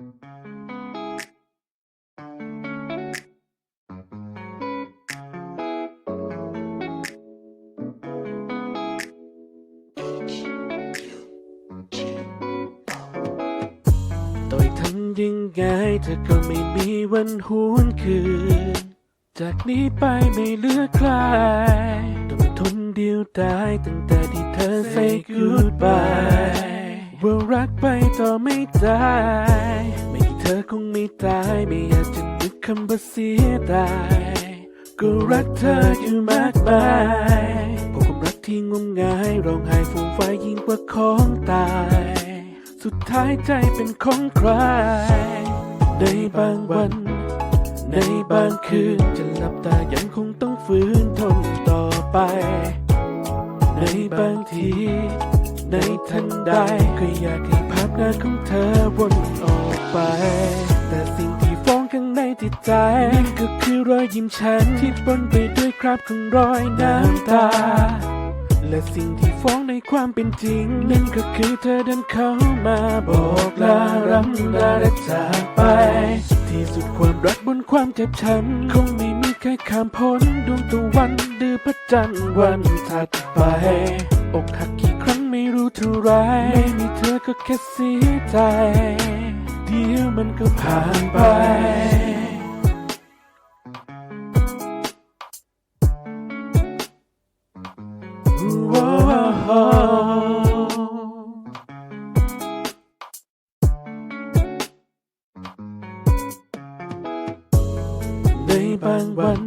ต่อยทำยังไงเธอก็ไม่มีวันหวนคืน จากนี้ไปไม่เหลือใครต้องทนเดียวดายตั้งแต่ที่เธอ say goodbye รักไปต่อไม่ได้ ไม่มีเธอคงไม่ตายไม่อยากจะนึกคำว่าเสียดายก็รักเธออยู่มากมายพราะความรักที่งมงายร้องไห้ฟูมไฟายยิ่งกว่าของตาย สุดท้ายใจเป็นของใคร ในบางวัน ในบางคืนจะหลับตายังคงต้องฝืนทนต่อไป ในบางที ในทันใดก็อยากให้ภาพหน้าของเธอวนออกไป แต่สิ่งที่ฟ้องข้างในจิตใจนั่นก็คือรอยยิ้มฉันที่ปนไปด้วยคราบของรอยน้ำตา และสิ่งที่ฟ้องในความเป็นจริง นั่นก็คือเธอเดินเข้ามาบอกลารำลาและจากไป ที่สุดความรักบนความเจ็บช้ำคงไม่มีใครข้ามพ้นดวงตะวันดือพระจันทร์วันถัดไปอกหักกี เท่าไรไม่มีเธอก็แค่เสียใจ เดี๋ยวมันก็ผ่านไปในบางวัน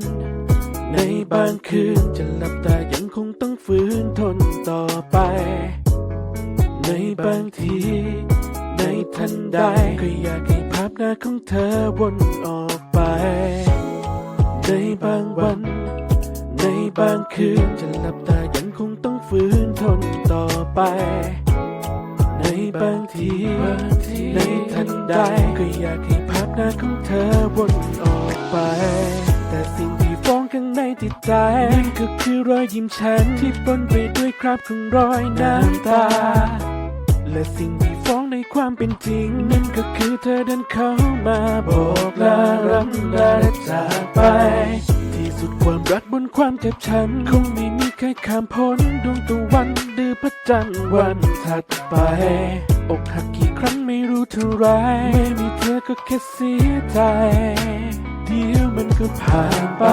ในบางคืนจะหลับตายังคงต้องฝืนทนต่อไป ในบางที ในทันใด ก็อยากให้ภาพหน้าของเธอวนออกไป ในบางวัน ในบางคืน จะหลับตายังคงต้องฝืนทนต่อไป ในบางที ในทันใด ก็อยากให้ภาพหน้าของเธอวนออกไป แต่สิ่งที่ฟ้องข้างในจิตใจนั่นก็คือรอยยิ้มฉันที่ปนไปด้วยคราบของรอยน้ำตา และสิ่งที่ฟ้องในความเป็นจริง นั่นก็คือเธอเดินเข้ามาบอกลารำลาและจากไป ที่สุดความรักบนความเจ็บช้ำคงไม่มีใครข้ามพ้นดวงตะวันดื้อพระจันทร์วันถัดไป อกหักกี่ครั้งไม่รู้เท่าไรไม่มีเธอก็แค่เสียใจ เดี๋ยวมันก็ผ่านไป